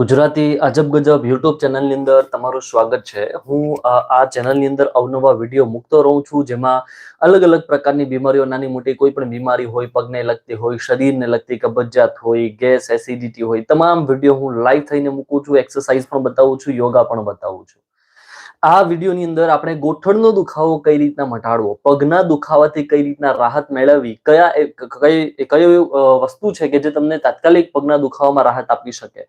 ગુજરાતી અજબ ગજબ યુટ્યુબ ચેનલની અંદર તમારું સ્વાગત છે. હું આ ચેનલની અંદર અવનવા વીડિયો મૂકતો રહું છું, જેમાં અલગ અલગ પ્રકારની બીમારીઓ, નાની મોટી કોઈ પણ બીમારી હોય, પગને લગતી હોય, શરીરને લગતી કબજિયાત હોય, ગેસ, એસિડિટી હોય, તમામ વીડિયો હું લાઈવ થઈને મૂકું છું, એક્સરસાઇઝ પણ બતાવું છું, યોગા પણ બતાવું છું. આ વિડીયોની અંદર આપણે ગોઠણનો દુખાવો કઈ રીતના મટાડવો, પગના દુખાવાથી કઈ રીતના રાહત મેળવવી, કયા કઈ કયો વસ્તુ છે કે જે તમને તાત્કાલિક પગના દુખાવામાં રાહત આપી શકે?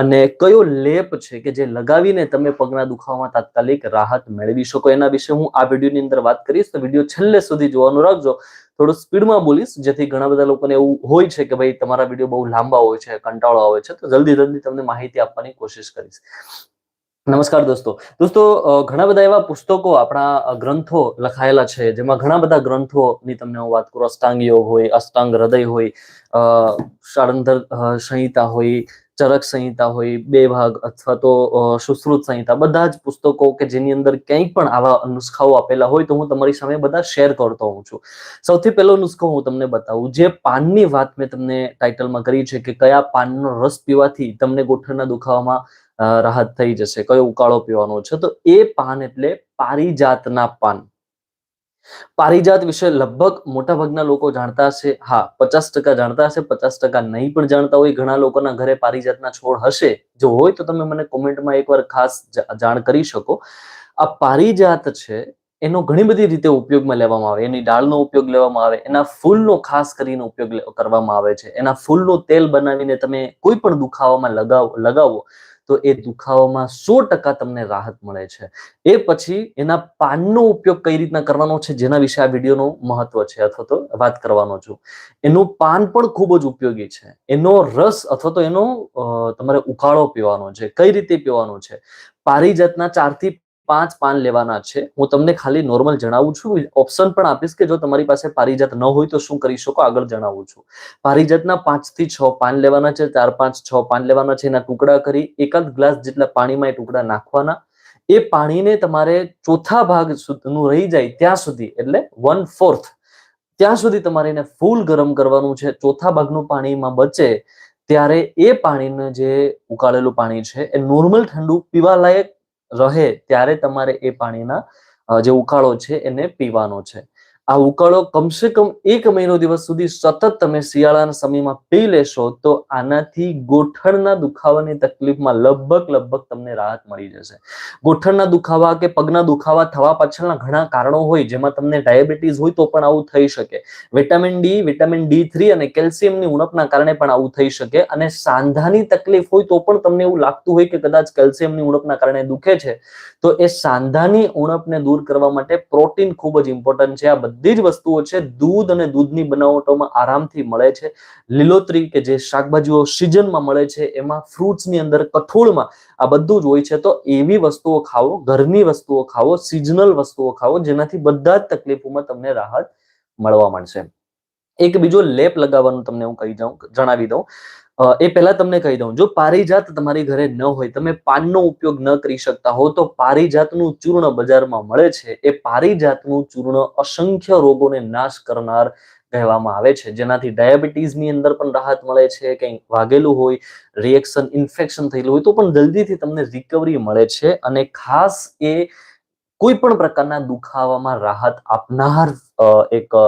અને કયો લેપ છે કે જે લગાવીને તમે પગના દુખાવામાં તાત્કાલિક રાહત મેળવી શકો? એના વિશે હું આ વિડીયોની અંદર વાત કરીશ. તો વીડિયો છેલ્લે સુધી જોવાનું રાખજો. થોડું સ્પીડમાં બોલીશ, જેથી ઘણા બધા લોકોને એવું હોય છે કે ભાઈ તમારા વીડિયો બહુ લાંબા હોય છે, કંટાળો આવે છે, તો જલ્દી જલ્દી તમને માહિતી આપવાની કોશિશ કરીશ. નમસ્કાર દોસ્તો. દોસ્તો ઘણા બધા એવા પુસ્તકો આપણા ગ્રંથો લખાયેલા છે, જેમાં ઘણા બધા ગ્રંથોની તમને હું વાત કરું. અષ્ટાંગ યોગ હોય, અષ્ટાંગ હૃદય હોય શાળંધર સંહિતા હોય, ચરક સંહિતા હોય, બે ભાગ અથવા તો સુશ્રુત સંહિતા. બધા જ પુસ્તકો કે જેની અંદર ક્યાંય પણ આવા નુસ્ખાઓ આપેલા હોય તો હું તમારી સામે બધા શેર કરતો હોઉં છું. સૌથી પહેલો નુસ્ખો હું તમને બતાવું. જે પાનની વાત મેં તમને ટાઇટલમાં કરી છે કે કયા પાનનો રસ પીવાથી તમને ગોઠણના દુખાવામાં રાહત થઈ જશે, કયો ઉકાળો પીવાનો છે, તો એ પાન એટલે પારિજાતના પાન. પારિજાત વિશે લગભગ મોટા ભાગના લોકો જાણતા હશે, હા, પચાસ ટકા જાણતા હશે, પચાસ ટકા નહીં પણ જાણતા હોય, ઘણા લોકોના ઘરે પારિજાતના છોડ હશે. જો હોય તો તમે મને કોમેન્ટમાં એકવાર ખાસ જાણ કરી શકો. આ પારિજાત છે, એનો ઘણી બધી રીતે ઉપયોગમાં લેવામાં આવે. એની ડાળનો ઉપયોગ લેવામાં આવે, એના ફૂલનો ખાસ કરીને ઉપયોગ કરવામાં આવે છે. એના ફૂલનું તેલ બનાવીને તમે કોઈ પણ દુખાવામાં લગાવો લગાવો તો એ દુખાવામાં સો ટકા તમને રાહત મળે છે. એ પછી એના પાનનો ઉપયોગ કઈ રીતના કરવાનો છે, જેના વિશે આ વિડીયોનો મહત્વ છે અથવા તો વાત કરવાનો છું. એનું પાન પણ ખૂબ જ ઉપયોગી છે. એનો રસ અથવા તો એનો તમારે ઉકાળો પીવાનો છે. કઈ રીતે પીવાનો છે? પારિજાતના ચારથી પાંચ પાન લેવાના છે. હું તમને ખાલી નોર્મલ જણાવું છું. ઓપ્શન પણ આપીશ કે જો તમારી પાસે પારિજાત ન હોય તો શું કરી શકો? આગળ જણાવું છું. પારિજાતના પાંચથી છ પાન લેવાના છે. ચાર, પાંચ, છ પાન લેવાના છે. એના ટુકડા કરી એકાદ ગ્લાસ જેટલા પાણીમાં એ ટુકડા નાખવાના. એ પાણીને તમારે ચોથા ભાગ સુધીનું રહી જાય ત્યાં સુધી, એટલે વન ફોર્થ ત્યાં સુધી તમારે એને ફૂલ ગરમ કરવાનું છે. ચોથા ભાગનું પાણીમાં બચે ત્યારે એ પાણીને જે ઉકાળેલું પાણી છે, એ નોર્મલ ઠંડુ પીવા લાયક રહે ત્યારે તમારે એ પાણીના જે ઉકાળો છે એને પીવાનો છે. આ ઉકાળો કમસે કમ એક મહિનો દિવસ સુધી સતત તમે શિયાળાના સમયમાં પી લેશો, તો આનાથી ગોઠણના દુખાવાની તકલીફમાં લગભગ લગભગ તમને રાહત મળી જશે. ગોઠણના દુખાવા કે પગના દુખાવા થવા પાછળના ઘણા કારણો હોય, જેમાં તમને ડાયાબિટીસ હોય તો પણ આવું થઈ શકે. Vitamin D vitamin D three અને કેલ્શિયમની ઉણપના કારણે પણ આવું થઈ શકે અને સાંધાની તકલીફ હોય તો પણ તમને એવું લાગતું હોય કે કદાચ કેલ્શિયમની ઉણપના કારણે દુખે છે. તો એ સાંધાની ઉણપને દૂર કરવા માટે પ્રોટીન ખૂબ જ ઇમ્પોર્ટન્ટ છે. આ બધી જ વસ્તુઓ છે, દૂધ અને દૂધની બનાવટોમાં આરામથી મળે છે. લીલોતરી કે જે શાકભાજીઓ સિઝનમાં મળે છે, એમાં ફ્રૂટ્સની અંદર કઠોળમાં આ બધું જ હોય છે. તો એવી વસ્તુઓ ખાવો ઘરની વસ્તુઓ ખાવો સિઝનલ વસ્તુઓ ખાવો જેનાથી બધા જ તકલીફોમાં તમને રાહત મળવા માંડશે. એક બીજો લેપ લગાવવાનું તમને હું કહી જાઉં, જણાવી દઉં. એ પહેલા તમને કહી દઉં. જો પારિજાત તમારી ઘરે ન હોય, તમે પાનનો ઉપયોગ ન કરી શકતા હો, તો પારિજાતનું ચૂર્ણ બજારમાં મળે છે. એ પારિજાતનું ચૂર્ણ અસંખ્ય રોગોને નાશ કરનાર કહેવામાં આવે છે. જેનાથી ડાયાબિટીસની અંદર પણ રાહત મળે છે કંઈ વાગેલું હોય રિએક્શન ઇન્ફેક્શન થયેલું હોય, તો પણ જલ્દીથી તમને રિકવરી મળે છે અને ખાસ એ કોઈ પણ પ્રકારના દુખાવામાં રાહત આપનાર એક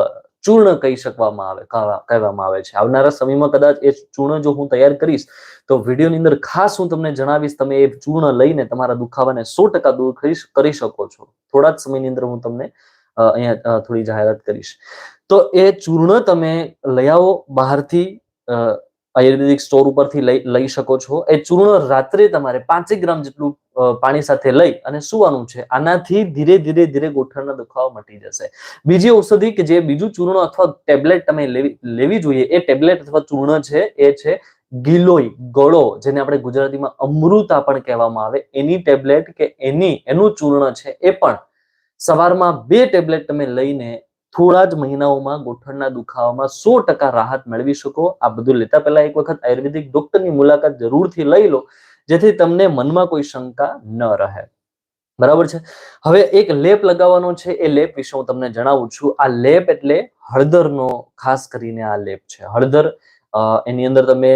ચૂર્ણ કહી શકવામાં આવે, કહેવા- કહેવામાં આવે છે. આવનારા સમયમાં કદાચ એ ચૂર્ણ જો હું તૈયાર કરીશ, તો વિડીયોની અંદર ખાસ હું તમને જણાવીશ, તમે એ ચૂર્ણ લઈને તમારા દુખાવાને સો ટકા દૂર કરી શકો છો. થોડા જ સમયની અંદર હું તમને અહીંયા થોડી જાહેરાત કરીશ. તો એ ચૂર્ણ તમે લઈ આવો બહારથી આયુર્વેદિક સ્ટોર ઉપરથી લઈ લઈ શકો છો. એ ચૂર્ણ રાત્રે તમારે પાંચેક ગ્રામ જેટલું પાણી સાથે લઈ અને સુવાનું છે. આનાથી ધીરે ધીરે ધીરે ગોઠણના દુખાવા મટી જશે. બીજી ઔષધિ કે જે બીજું ચૂર્ણ અથવા ટેબ્લેટ તમે લેવી લેવી જોઈએ, એ ટેબ્લેટ અથવા ચૂર્ણ છે, એ છે ગિલોય, ગળો, જેને આપણે ગુજરાતીમાં અમૃતા પણ કહેવામાં આવે. એની ટેબ્લેટ કે એની, એનું ચૂર્ણ છે, એ પણ સવારમાં બે ટેબ્લેટ તમે લઈને થોડા જ મહિનાઓમાં ગોઠણના દુખાવામાં સો ટકા રાહત મેળવી શકો. આ બધું લેતા પહેલા એક વખત આયુર્વેદિક ડોક્ટરની મુલાકાત જરૂરથી લઈ લો, જેથી તમને મનમાં કોઈ શંકા ન રહે. બરાબર છે? હવે એક લેપ લગાવવાનો છે. એ લેપ વિશે હું તમને જણાવું છું. આ લેપ એટલે હળદરનો, ખાસ કરીને આ લેપ છે. હળદર એની અંદર તમે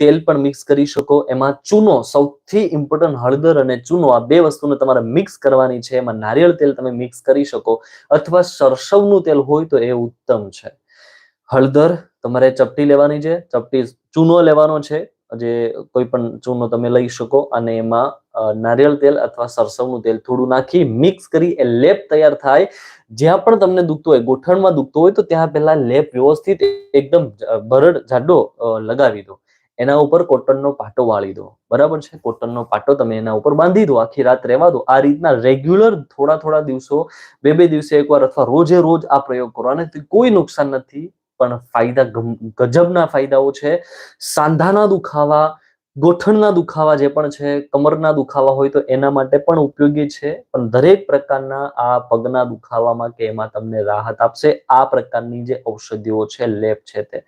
તેલ પણ મિક્સ કરી શકો. એમાં ચૂનો સૌથી ઇમ્પોર્ટન્ટ હળદર અને ચૂનો આ બે વસ્તુને તમારે મિક્સ કરવાની છે. એમાં નારિયેળ તેલ તમે મિક્સ કરી શકો અથવા સરસવનું તેલ હોય તો એ ઉત્તમ છે. હળદર તમારે ચપટી લેવાની છે. ચપટી ચૂનો લેવાનો છે. જે કોઈ પણ ચૂનો તમે લઈ શકો અને એમાં નારિયેળ તેલ અથવા સરસવનું તેલ થોડું નાખી મિક્સ કરી એ લેપ તૈયાર થાય. જ્યાં પણ તમને દુખતું હોય, ગોઠણમાં દુખતું હોય તો ત્યાં પહેલા લેપ વ્યવસ્થિત એકદમ બરડ જાડો લગાવી દો. એના ઉપર કોટનનો પાટો વાળી દો. બરાબર છે? કોટનનો પાટો તમે એના ઉપર બાંધી દો. આખી રાત રહેવા દો. આ રીતના રેગ્યુલર થોડા થોડા દિવસો, બે બે દિવસે એકવાર અથવા રોજે રોજ આ પ્રયોગ કરો. આનાથી કોઈ નુકસાન નથી. પણ ફાયદા ગજબના ફાયદાઓ છે. સાંધાના દુખાવા ગોઠણના દુખાવા જે પણ છે, કમરના દુખાવા હોય તો એના માટે પણ ઉપયોગી છે, પણ દરેક પ્રકારના આ પગના દુખાવામાં કે એમાં તમને રાહત આપશે, આ પ્રકારની જે ઔષધિઓ છે લેપ છે તે.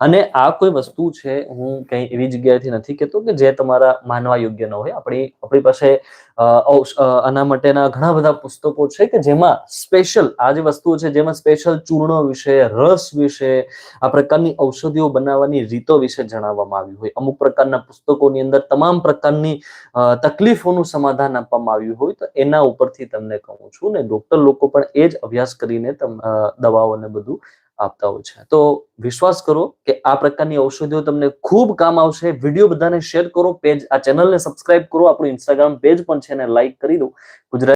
અને આ કોઈ વસ્તુ છે, હું કઈ એવી જગ્યાએથી નથી કહેતો કે જે તમારા માનવા યોગ્ય ન હોય. આપણી આપણી પાસે આના માટેના ઘણા બધા પુસ્તકો છે કે જેમાં સ્પેશિયલ, આ જે વસ્તુઓ છે જેમાં સ્પેશિયલ ચૂર્ણ વિશે, રસ વિશે, આ પ્રકારની ઔષધિઓ બનાવવાની રીતો વિશે જણાવવામાં આવ્યું હોય. અમુક પ્રકારના પુસ્તકોની અંદર તમામ પ્રકારની તકલીફોનું સમાધાન આપવામાં આવ્યું હોય તો એના ઉપરથી તમને કહું છું ને ડોક્ટર લોકો પણ એ જ અભ્યાસ કરીને દવાઓને બધું આપતા હોય છે. તો વિશ્વાસ કરો કે આ પ્રકારની ઔષધિઓ તમને ખૂબ કામ આવશે. વીડિયો બધાને શેર કરો, પેજ, આ ચેનલને સબસ્ક્રાઇબ કરો. આપણું ઇન્સ્ટાગ્રામ પેજ પણ છે એને લાઈક કરી દો. ગુજરાત